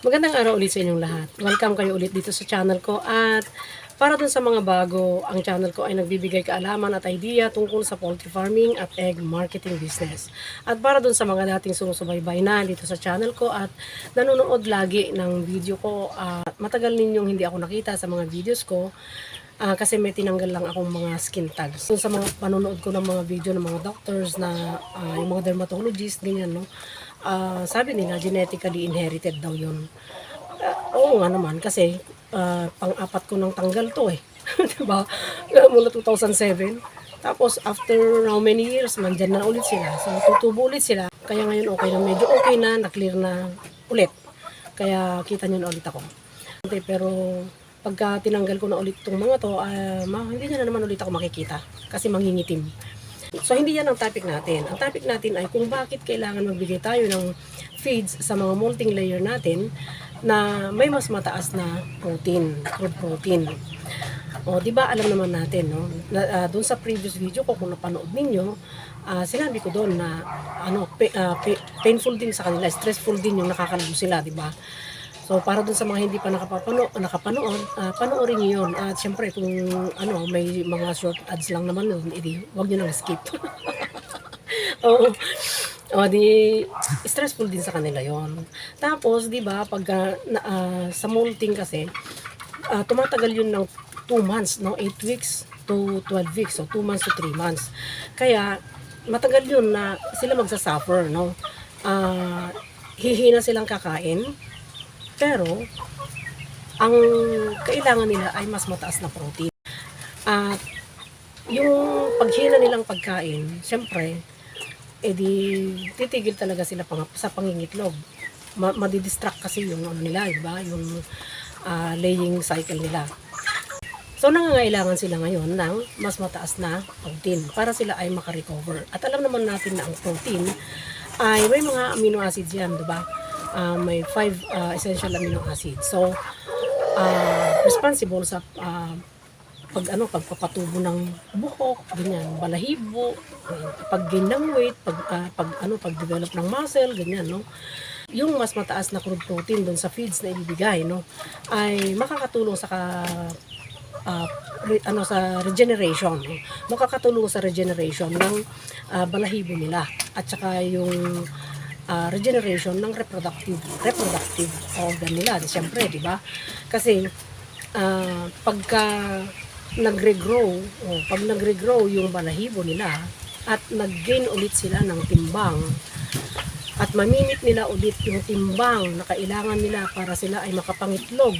Magandang araw ulit sa inyong lahat. Welcome kayo ulit dito sa channel ko at para dun sa mga bago, ang channel ko ay nagbibigay kaalaman at idea tungkol sa poultry farming at egg marketing business. At para dun sa mga dating sumusubaybay na dito sa channel ko at nanonood lagi ng video ko at matagal ninyong hindi ako nakita sa mga videos ko Ah, kasi may tinanggal lang akong mga skin tags. So, sa mga panonood ko ng mga video ng mga doctors na ah, yung mga dermatologist, ganyan, no? Ah, sabi nila, genetically inherited daw yun. Ah, oo nga naman, kasi ah, pang-apat ko nang tanggal to eh. diba? Ah, Mula 2007. Tapos, after how many years, nandyan na ulit sila. So, tutubo ulit sila. Kaya ngayon, okay na. Medyo okay na, na-clear na ulit. Kaya, kita nyo na ulit ako. Pero, pagka tinanggal ko na ulit itong mga to, ah, ma- hindi na naman ulit ako makikita kasi mangingitim. So hindi yan ang topic natin. Ang topic natin ay kung bakit kailangan magbigay tayo ng feeds sa mga molting layer natin na may mas mataas na protein, crude protein. O, di ba alam naman natin, no? Na, ah, doon sa previous video ko, kung napanood ninyo, ah, sinabi ko doon na ano, pa- ah, pa- painful din sa kanila, stressful din yung nakakalabo sila, di ba? So, para dun sa mga hindi pa nakapapano, nakapanood, ah, panoorin niyo yun. At syempre, kung ano, may mga short ads lang naman yun, edi, wag niyo nang skip. Oo. O, di, stressful din sa kanila yon. Tapos, di ba, pag na, ah, sa molting kasi, ah, tumatagal yun ng 2 months, no? 8 weeks to 12 weeks, so 2 months to 3 months. Kaya, matagal yun na sila magsasuffer, no? Ah, hihina silang kakain, pero, ang kailangan nila ay mas mataas na protein. At yung paghina nilang pagkain, syempre, edi titigil talaga sila pang, sa pangingitlog. Ma, madidistract kasi yung ano nila, diba? Yung ah, laying cycle nila. So nangangailangan sila ngayon ng mas mataas na protein para sila ay makarecover. At alam naman natin na ang protein ay may mga amino acids yan, di ba? Ah, may five ah, essential amino acids. So, ah, responsible sa ah, pag ano pagpapatubo ng buhok, ganyan, balahibo, ganyan, pag-gain ng weight, pag ah, pag ano pag-develop ng muscle, ganyan, no? Yung mas mataas na crude protein doon sa feeds na ibibigay, no, ay makakatulong sa ka, ah, re- ano sa regeneration. no? Makakatulong sa regeneration ng ah, balahibo nila at saka yung ah, regeneration ng reproductive reproductive organ nila. Siyempre, di ba? Kasi ah, pagka nagre-grow, o pag nagre-grow yung balahibo nila at nag-gain ulit sila ng timbang at mamimit nila ulit yung timbang na kailangan nila para sila ay makapangitlog,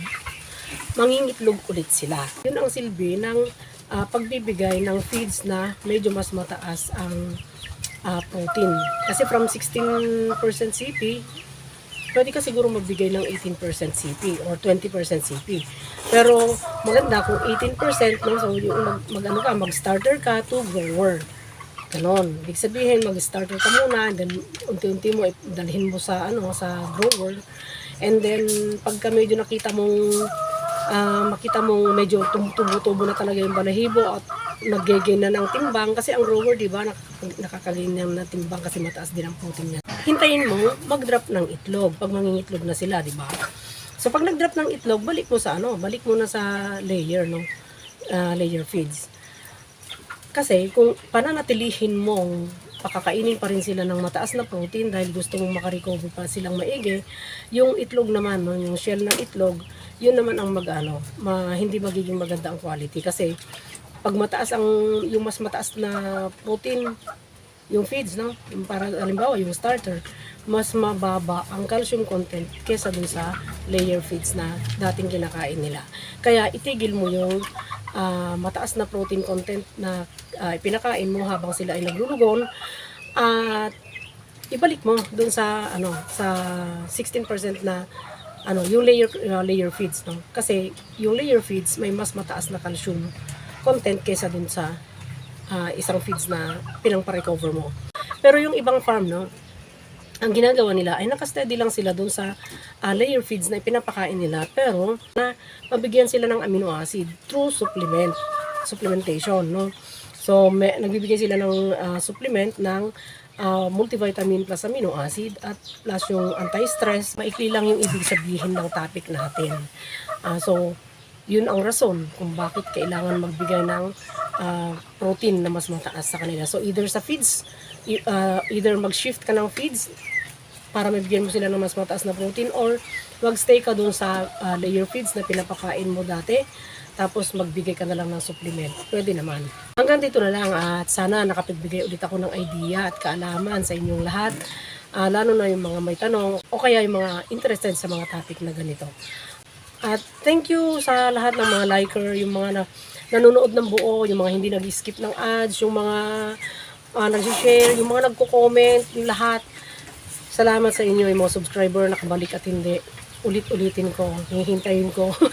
mangingitlog ulit sila. Yun ang silbi ng ah, pagbibigay ng feeds na medyo mas mataas ang ah, protein. Kasi from 16% CP, pwede ka siguro magbigay ng 18% CP or 20% CP. Pero maganda kung 18%, no? so yung mag, mag, ano ka, mag-starter ka to grower. Ganon. Ibig sabihin, mag-starter ka muna, and then unti-unti mo dalhin mo sa, ano, sa grower. And then, pagka medyo nakita mong, ah, makita mong medyo tum- tubo-tubo na talaga yung balahibo at nag-gain na ng timbang, kasi ang grower, di ba, nakak- nakakagain na ng timbang kasi mataas din ang protein niya. Hintayin mo mag-drop ng itlog pag mangingitlog na sila, di ba? So pag nag-drop ng itlog, balik mo sa ano, balik mo na sa layer, no? Ah, layer feeds. Kasi kung pananatilihin mong pakakainin pa rin sila ng mataas na protein dahil gusto mong makarecover pa silang maigi, yung itlog naman, no, yung shell ng itlog, yun naman ang mag-ano, ma, hindi magiging maganda ang quality kasi pag mataas ang yung mas mataas na protein yung feeds no? Yung para halimbawa yung starter mas mababa ang calcium content kesa dun sa layer feeds na dating kinakain nila. Kaya itigil mo yung ah, mataas na protein content na ah, ipinakain mo habang sila ay naglulugon at ibalik mo dun sa ano sa 16% na ano yung layer uh, layer feeds no? Kasi yung layer feeds may mas mataas na calcium content kesa dun sa ah, isang feeds na pinang-recover mo pero yung ibang farm no ang ginagawa nila ay nakasteady lang sila dun sa ah, layer feeds na ipinapakain nila pero na mabigyan sila ng amino acid through supplement supplementation no so may, nagbibigay sila ng ah, supplement ng ah, multivitamin plus amino acid at plus yung anti-stress. Maikli lang yung ibig sabihin ng topic natin. Ah, so, yun ang rason kung bakit kailangan magbigay ng ah, protein na mas mataas sa kanila. So, either sa feeds, ah, either mag-shift ka ng feeds para mabigyan mo sila ng mas mataas na protein or mag-stay ka dun sa ah, layer feeds na pinapakain mo dati tapos magbigay ka na lang ng supplement. Pwede naman. Hanggang dito na lang at sana nakapagbigay ulit ako ng idea at kaalaman sa inyong lahat. Ah, lalo na yung mga may tanong o kaya yung mga interested sa mga topic na ganito. At thank you sa lahat ng mga liker, yung mga na, nanonood ng buo, yung mga hindi nag-skip ng ads, yung mga uh, nag-share, yung mga nagko-comment, yung lahat. Salamat sa inyo, yung mga subscriber nakabalik at hindi. Ulit-ulitin ko, hihintayin ko.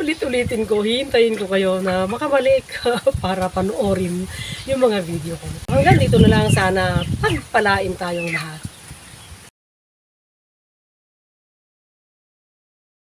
Ulit-ulitin ko, hihintayin ko kayo na makabalik para panoorin yung mga video ko. Hanggang dito na lang sana pagpalain tayong lahat.